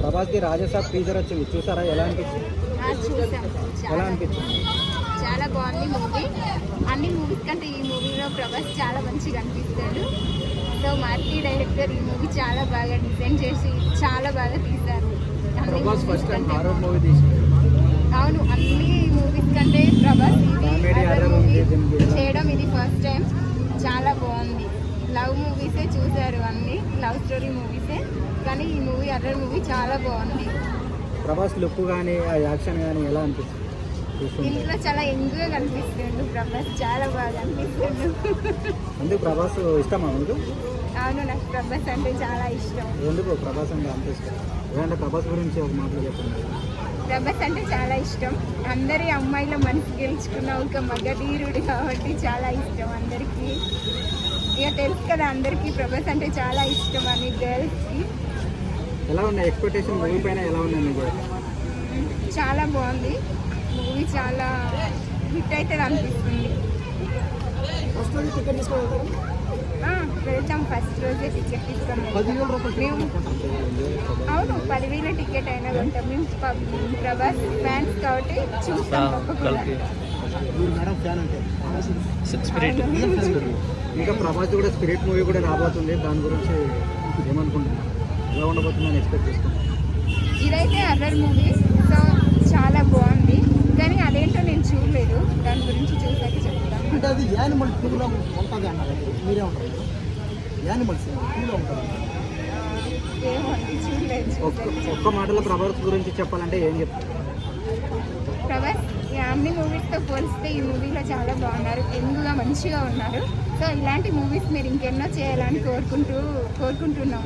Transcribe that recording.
ప్రభాస్ది Raja Saab teaser వచ్చింది. చూసారా? ఎలా అనిపించింది? ఎలా చాలా అనిపించింది? చాలా బాగుంది మూవీ అన్ని మూవీస్ కంటే ఈ మూవీలో ప్రభాస్ చాలా మంచిగా అనిపిస్తాడు. సో మార్కీ డైరెక్టర్ ఈ మూవీ చాలా బాగా డిజైన్ చేసి చాలా బాగా తీశారు. అవును అన్ని మూవీస్ కంటే ప్రభాస్ ఇది. చేయడం ఇది ఫస్ట్ టైం చాలా బాగుంది లవ్ మూవీసే చూశారు అన్ని లవ్ స్టోరీ మూవీసే కానీ ఈ మూవీ అర్రర్ మూవీ చాలా బాగుంది. ప్రభాస్ లుక్ కానీ ఆ యాక్షన్ కానీ ఎలా అనిపిస్తుంది? ఇంట్లో చాలా ఎంగుగా కనిపిస్తుండు ప్రభాస్. చాలా బాగా అనిపిస్తుండు ఎందుకు ప్రభాస్ ఇష్టమా మీకు? అవును నాకు ప్రభాస్ అంటే చాలా ఇష్టం. ఎందుకు? ప్రభాస్ అంటే అంత ఇష్టం. ఏదంటే ప్రభాస్ గురించి ఒక మాటలు చెప్పండి. ప్రభాస్ అంటే చాలా ఇష్టం. అందరి అమ్మాయిల మనసు గెలుచుకున్న ఒక మగధీరుడు కాబట్టి చాలా ఇష్టం అందరికీ. ఇక తెలుసు కదా అందరికీ ప్రభాస్ అంటే చాలా ఇష్టం అని గర్ల్స్కి. ఎలా ఉన్నాయి ఎక్స్పెక్టేషన్ మూవీ పైన ఎలా ఉన్నాయి చాలా బాగుంది. మూవీ చాలా హిట్ అవుతుంది అనిపిస్తుంది. ఫస్ట్ రోజు టికెట్ తీసుకోవాలి ఆ, వెళ్తాం. ఫస్ట్ రోజే టికెట్ తీసుకొని పదివేల టికెట్ అయినా కొంటాం మేము ప్రభాస్ ఫ్యాన్స్ కాబట్టి చూస్తాం తప్పకుండా. మేడం ఫ్యాన్ అంటే? అవును. ఇంకా ప్రభాస్ కూడా స్పిరిట్ మూవీ కూడా రాబోతుంది. దాని గురించి ఏమనుకుంటున్నాను ఎలా ఉండబోతుందని ఎక్స్పెక్ట్ చేసుకుంటాను ఇదైతే అర్రర్ మూవీ. సో చాలా బాగుంది. కానీ అదేంటో నేను చూడలేదు. దాని గురించి చూసాక చెప్తాను. అంటే అది యానిమల్ టూలో ఉంటుంది అన్నారు. మీరే ఉంటారు. యానిమల్స్ టూలో ఉంటుంది. ఒక్క మాటలో ప్రభాస్ గురించి చెప్పాలంటే ఏం చెప్తారు ప్రభాస్ ఫ్యామిలీ మూవీస్తో పోలిస్తే ఈ మూవీలో చాలా బాగున్నారు ఎందుగా మంచిగా ఉన్నారు. సో ఇలాంటి మూవీస్ మీరు ఇంకెన్నో చేయాలని కోరుకుంటూ కోరుకుంటున్నాం.